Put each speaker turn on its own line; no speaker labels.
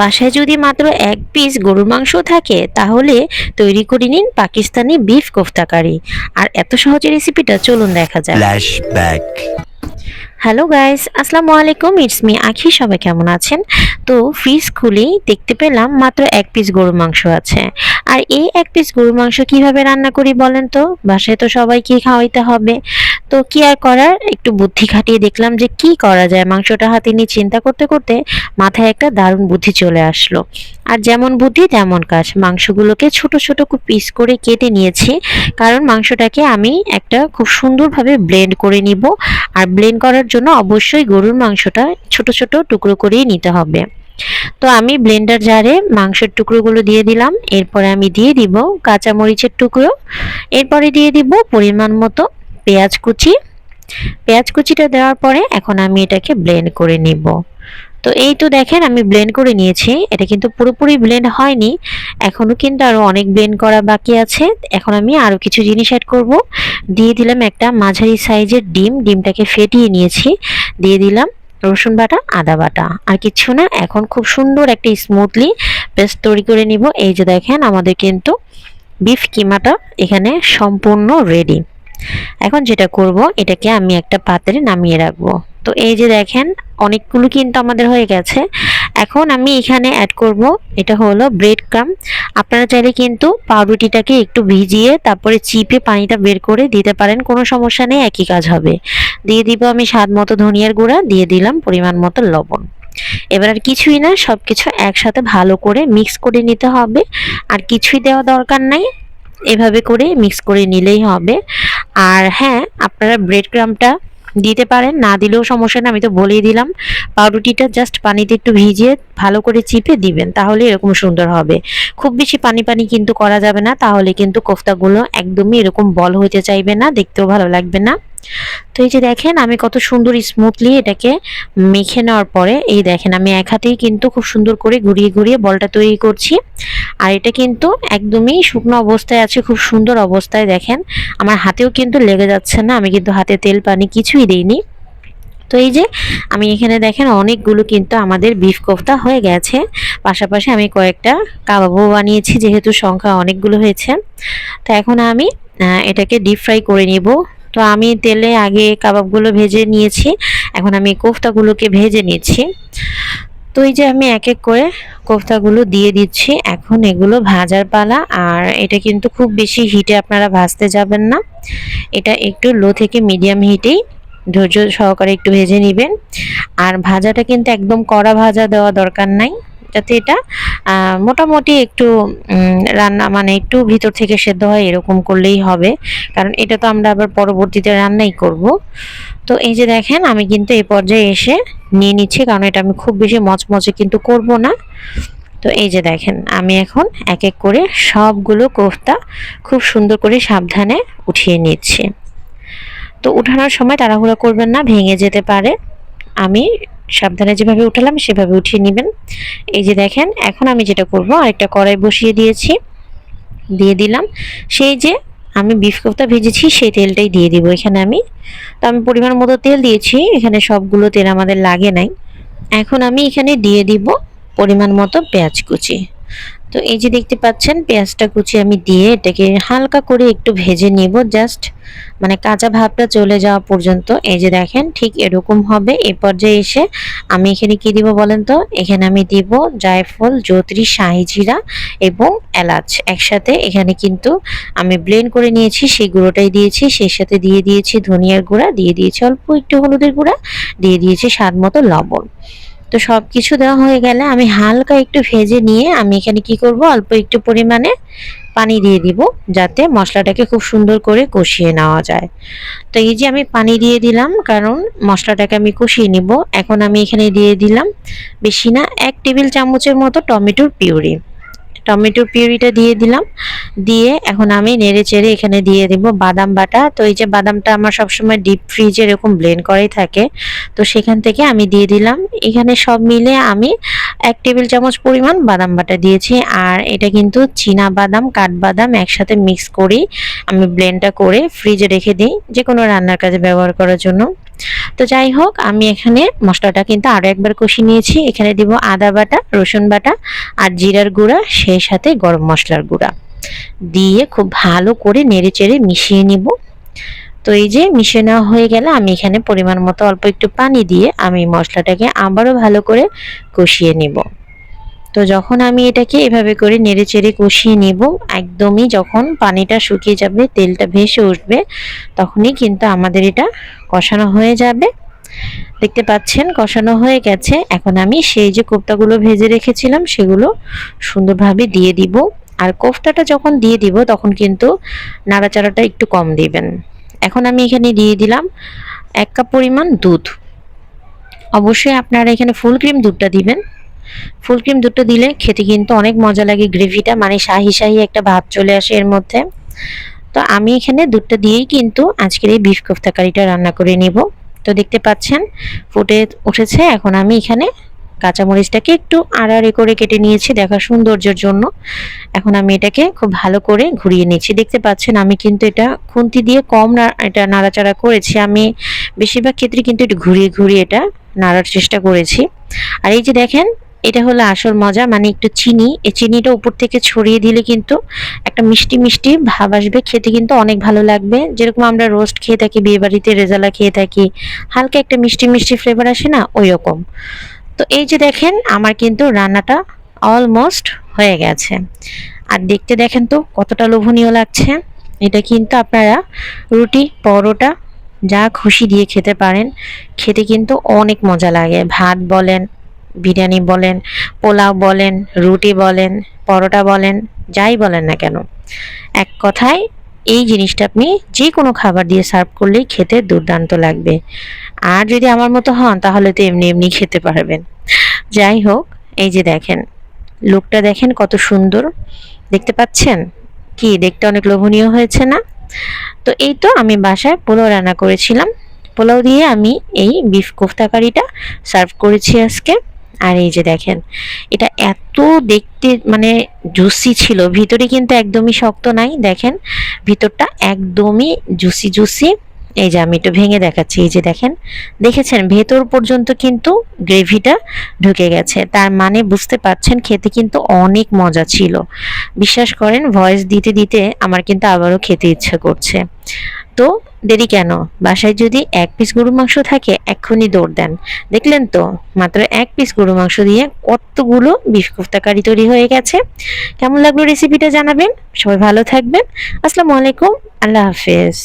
বাসায় যদি মাত্র এক পিস গরুর মাংস থাকে তাহলে তৈরি করে নিন পাকিস্তানি বিফ কোফতা কারি আর এত সহজে রেসিপিটা চলুন দেখা যায়
Flashback.
হ্যালো গাইস আসসালামু আলাইকুম ইটস মি আখি সবাই কেমন আছেন? তো ফ্রিজ খুলেই দেখতে পেলাম মাত্র এক পিস গরুর মাংস আছে। আর এই এক পিস গরুর মাংস কীভাবে রান্না করি বলেন তো? বাসায় তো সবাইকে খাওয়াইতে হবে। তো কি আর করার? একটু বুদ্ধি খাটিয়ে দেখলাম যে কি করা যায়। মাংসটা হাতে নিয়ে চিন্তা করতে করতে মাথায় একটা দারুণ বুদ্ধি চলে আসলো। আর যেমন বুদ্ধি, তেমন কাজ। মাংসগুলোকে ছোট ছোট পিস করে কেটে নিয়েছি। কারণ মাংসটাকে আমি একটা খুব সুন্দরভাবে ব্লেন্ড করে নিব। আর ব্লেন্ড করার জন্য অবশ্যই গরুর মাংসটা ছোট ছোট টুকরো করেই নিতে হবে। তো আমি ব্লেন্ডার জারে মাংসের টুকরোগুলো দিয়ে দিলাম। এরপরে আমি দিয়ে দিব কাঁচামরিচের টুকরো। এরপরে দিয়ে দিব পরিমাণ মতো পেঁয়াজ কুচি। পেঁয়াজ কুচিটা দেওয়ার পরে এখন আমি এটাকে ব্লেন্ড করে নিব। তো এই তো দেখেন আমি ব্লেন্ড করে নিয়েছি। এটা কিন্তু পুরোপুরি ব্লেন্ড হয়নি। এখনও কিন্তু আরও অনেক ব্লেন্ড করা বাকি আছে। এখন আমি আরও কিছু জিনিস অ্যাড করব। দিয়ে দিলাম একটা মাঝারি সাইজের ডিম। ডিমটাকে ফেটিয়ে নিয়েছি। দিয়ে দিলাম রসুন বাটা, আদা বাটা। আর কিচ্ছু না, এখন খুব সুন্দর একটা স্মুথলি পেস্ট তৈরি করে নিব। এই যে দেখেন আমাদের কিন্তু বিফ কিমাটা এখানে সম্পূর্ণ রেডি এখন যেটা করব, এটাকে আমি একটা পাত্রে নামিয়ে রাখব। তো এই যে দেখেন, অনেকগুলো কিন্তু আমাদের হয়ে গেছে। এখন আমি এখানে অ্যাড করব, এটা হলো ব্রেড ক্রাম আপনারা চাইলে কিন্তু পাউরুটিটাকে একটু ভিজিয়ে, তারপরে চিপে পানিটা বের করে দিতে পারেন, কোনো সমস্যা নেই, একই কাজ হবে। দিয়ে দিব আমি স্বাদ মতো ধনিয়ার গুঁড়া, দিয়ে দিলাম পরিমাণ মতো লবণ। এবার আর কিছুই না সব কিছু একসাথে ভালো করে মিক্স করে নিতে হবে। আর কিছুই দেওয়া দরকার নাই। এভাবে করে মিক্স করে নিলেই হবে। আর হ্যাঁ আপনারা ব্রেড ক্রামটা দিতে পারেন, না দিলেও সমস্যা না আমি তো বলেই দিলাম। পাউরুটিটা জাস্ট পানিতে একটু ভিজিয়ে ভালো করে চিপে দিবেন, তাহলে এরকম সুন্দর হবে। খুব বেশি পানি পানি কিন্তু করা যাবে না, তাহলে কিন্তু কোফতাগুলো একদমই এরকম বল হইতে চাইবে না, দেখতেও ভালো লাগবে না। তো এই যে দেখেন, আমি কত সুন্দর স্মুথলি এটাকে মেখে নেওয়ার পরে, এই দেখেন, আমি এক হাতেই কিন্তু খুব সুন্দর করে ঘুরিয়ে ঘুরিয়ে বলটা তৈরি করছি। আর এটা কিন্তু একদমই শুকনো অবস্থায় আছে, খুব সুন্দর অবস্থায় দেখেন। আমার হাতেও কিন্তু লেগে যাচ্ছে না, আমি কিন্তু হাতে তেল, পানি কিছুই দিইনি। তো এই যে আমি এখানে দেখেন, অনেকগুলো কিন্তু আমাদের বিফ কোফতা হয়ে গেছে। পাশাপাশি আমি কয়েকটা কাবাবও বানিয়েছি, যেহেতু সংখ্যা অনেকগুলো হয়েছে। তো এখন আমি এটাকে ডিপ ফ্রাই করে নিব। তো আমি তেলে আগে কাবাবগুলো ভেজে নিয়েছি। এখন আমি কোফতাগুলোকে ভেজে নিচ্ছি। তো এই যে আমি এক এক করে কোফতাগুলো দিয়ে দিচ্ছি। এখন এগুলো ভাজার পালা। আর এটা কিন্তু খুব বেশি হিটে আপনারা ভাজতে যাবেন না। এটা একটু লো থেকে মিডিয়াম হিটেই ধৈর্য সহকারে একটু ভেজে নেবেন। আর ভাজাটা কিন্তু একদম কড়া ভাজা দেওয়া দরকার নাই। যাতে এটা মোটামুটি একটু রান্না মানে একটু ভিতর থেকে সেদ্ধ হয় এরকম করলেই হবে। কারণ এটা তো আমরা আবার পরবর্তীতে রান্নাই করব। তো এই যে দেখেন, আমি কিন্তু এই পর্যায়ে এসে নিয়ে নিচ্ছি, কারণ এটা আমি খুব বেশি মচমচে কিন্তু করব না। তো এই যে দেখেন, আমি এখন এক এক করে সবগুলো কোফতা খুব সুন্দর করে সাবধানে উঠিয়ে নিচ্ছি। তো উঠানোর সময় তাড়াহুড়া করবেন না, ভেঙে যেতে পারে। আমি সাবধানে যেভাবে উঠালাম, সেভাবে উঠিয়ে নেবেন। এই যে দেখেন, এখন আমি যেটা করব, আরেকটা কড়াই বসিয়ে দিয়েছি, দিয়ে দিলাম। সেই যে আমি বিফ কোফতা ভেজেছি, সেই তেলটাই দিয়ে দিব এখানে আমি। তো আমি পরিমাণ মতো তেল দিয়েছি, এখানে সবগুলো তেল আমাদের লাগে নাই। এখন আমি এখানে দিয়ে দিব পরিমাণ মতো পেঁয়াজ কুচি। তো এই যে দেখতে পাচ্ছেন, পেঁয়াজটা কুচি আমি দিয়ে এটাকে হালকা করে একটু ভেজে নিব, জাস্ট মানে কাঁচা ভাবটা চলে যাওয়া পর্যন্ত। এই যে দেখেন, ঠিক এরকম হবে। এ পর্যায়ে এসে আমি এখানে কি দিব বলেন তো? এখানে আমি দিব জায়ফল, জোত্রি, শাহি জিরা এবং এলাচ। একসাথে এখানে কিন্তু আমি ব্লেন্ড করে নিয়েছি, সেই গুঁড়োটাই দিয়েছি, সেই সাথে দিয়ে দিয়েছি ধনিয়ার গুঁড়া, দিয়ে দিয়েছি অল্প একটু হলুদের গুঁড়া, দিয়ে দিয়েছি স্বাদ মতো লবণ। তো সব কিছু দেওয়া হয়ে গেলে আমি হালকা একটু ভেজে নিয়ে আমি এখানে কি করব? অল্প একটু পরিমাণে পানি দিয়ে দিব, যাতে মশলাটাকে খুব সুন্দর করে কষিয়ে নেওয়া যায়। তো এই যে আমি পানি দিয়ে দিলাম, কারণ মশলাটাকে আমি কষিয়ে নিব। এখন আমি এখানে দিয়ে দিলাম বেশি না, এক টেবিল চামচের মতো টমেটোর পিউরি। টমেটোর পিউরিটা দিয়ে দিলাম। দিয়ে এখন আমি নেড়ে চেড়ে এখানে দিয়ে দিব বাদাম বাটা। তো এই যে বাদামটা আমার সবসময় ডিপ ফ্রিজে এরকম ব্লেন্ড করাই থাকে। তো সেখান থেকে আমি দিয়ে দিলাম। এখানে সব মিলে আমি এক টেবিল চামচ পরিমাণ বাদাম বাটা দিয়েছি। আর এটা কিন্তু চীনা বাদাম কাঠবাদাম একসাথে মিক্স করি। আমি ব্লেন্ডটা করে ফ্রিজে রেখে দিই যে কোনো রান্নার কাজে ব্যবহার করার জন্য। তো যাই হোক, আমি এখানে মশলাটা কিন্তু আরও একবার কষি নিয়েছি। এখানে দিব আদা বাটা, রসুন বাটা আর জিরার গুঁড়া, সেই সাথে গরম মশলার গুঁড়া। দিয়ে খুব ভালো করে নেড়ে চেড়ে মিশিয়ে নিব। তো এই যে মিশে নেওয়া হয়ে গেলে আমি এখানে পরিমাণ মতো অল্প একটু পানি দিয়ে আমি মশলাটাকে আবারও ভালো করে কষিয়ে নিব। তো যখন আমি এটাকে এভাবে করে নেড়ে চেড়ে কষিয়ে নিব, একদমই যখন পানিটা শুকিয়ে যাবে, তেলটা ভেসে উঠবে, তখনই কিন্তু আমাদের এটা কষানো হয়ে যাবে। দেখতে পাচ্ছেন, কষানো হয়ে গেছে। এখন আমি সেই যে কোপ্তাগুলো ভেজে রেখেছিলাম, সেগুলো সুন্দরভাবে দিয়ে দিব। আর কোফতাটা যখন দিয়ে দিব, তখন কিন্তু নাড়াচাড়াটা একটু কম দিবেন। এখন আমি এখানে দিয়ে দিলাম এক কাপ পরিমাণ দুধ। অবশ্যই আপনারা এখানে ফুল ক্রিম দুধটা দিবেন। ফুল ক্রিম দুধটা দিলে খেতে কিন্তু অনেক মজা লাগে গ্রেভিটা মানে শাহি শাহি একটা ভাব চলে আসে এর মধ্যে। তো আমি এখানে দুধটা দিয়েই কিন্তু আজকের এই বিফ কোফতা কারিটা রান্না করে নিব। তো দেখতে পাচ্ছেন, ফুটে উঠেছে, এখন আমি এখানে কাঁচামরিচটাকে একটু আড়াআড়ি করে কেটে নিয়েছি দেখা সৌন্দর্যের জন্য। এখন আমি এটাকে খুব ভালো করে ঘুরিয়ে নিচ্ছি। দেখতে পাচ্ছেন, আমি কিন্তু এটা খুন্তি দিয়ে কম এটা নাড়াচাড়া করেছি। আমি বেশিরভাগ ক্ষেত্রে কিন্তু একটু ঘুরিয়ে ঘুরিয়ে এটা নাড়ার চেষ্টা করেছি। আর এই যে দেখেন এটা হলো আসল মজা মানে একটু চিনি। এই চিনিটা উপর থেকে ছড়িয়ে দিলে কিন্তু একটা মিষ্টি মিষ্টি ভাব আসবে, খেতে কিন্তু অনেক ভালো লাগবে। যেরকম আমরা রোস্ট খেয়ে থাকি বিয়ে বাড়িতে রেজালা খেয়ে থাকি, হালকা একটা মিষ্টি মিষ্টি ফ্লেভার আসে না ওই রকম তো এই যে দেখেন, আমার কিন্তু রান্নাটা অলমোস্ট হয়ে গেছে। আর দেখতে দেখেন তো, কতটা লোভনীয় লাগছে। এটা কিন্তু আপনারা রুটি, পরোটা, যা খুশি দিয়ে খেতে পারেন। খেতে কিন্তু অনেক মজা লাগে। ভাত বলেন বিরিয়ানি বলেন, পোলাও বলেন, রুটি বলেন, পরোটা বলেন, যাই বলেন না কেন। এক কথায়, এই জিনিসটা আপনি যে কোনো খাবার দিয়ে সার্ভ করলেই খেতে দুর্দান্ত লাগবে। আর যদি আমার মতো হন, তাহলে তো এমনি এমনি খেতে পারবেন। যাই হোক, এই যে দেখেন, লুকটা দেখেন কত সুন্দর। দেখতে পাচ্ছেন? কি, দেখতে অনেক লোভনীয় হয়েছে না? তো এই তো আমি বাসায় পোলাও রান্না করেছিলাম। পোলাও দিয়ে আমি এই বিফ কোফতা কারিটা সার্ভ করেছি আজকে। আর এই যে দেখেন, এটা এত দেখতে মানে জুসি ছিল, ভিতরে কিন্তু একদমই শক্ত নাই, দেখেন, ভিতরটা একদমই জুসি জুসি এই যে আমি একটু ভেঙে দেখাচ্ছি, এই যে দেখেন, দেখেছেন? ভেতর পর্যন্ত কিন্তু গ্রেভিটা ঢুকে গেছে। তার মানে বুঝতে পারছেন, খেতে কিন্তু অনেক মজা ছিল। বিশ্বাস করেন, ভয়েস দিতে দিতে আমার কিন্তু আবারও খেতে ইচ্ছা করছে। তো দেরি কেন? বাসায় যদি এক পিস গরু মাংস থাকে, এক্ষুনি দৌড় দেন। দেখলেন তো, মাত্র এক পিস গরু মাংস দিয়ে কতগুলো বিফ কোফতা কারি তৈরি হয়ে গেছে। কেমন লাগল রেসিপিটা জানাবেন? সবাই ভালো থাকবেন। আসসালামু আলাইকুম। আল্লাহ হাফেজ।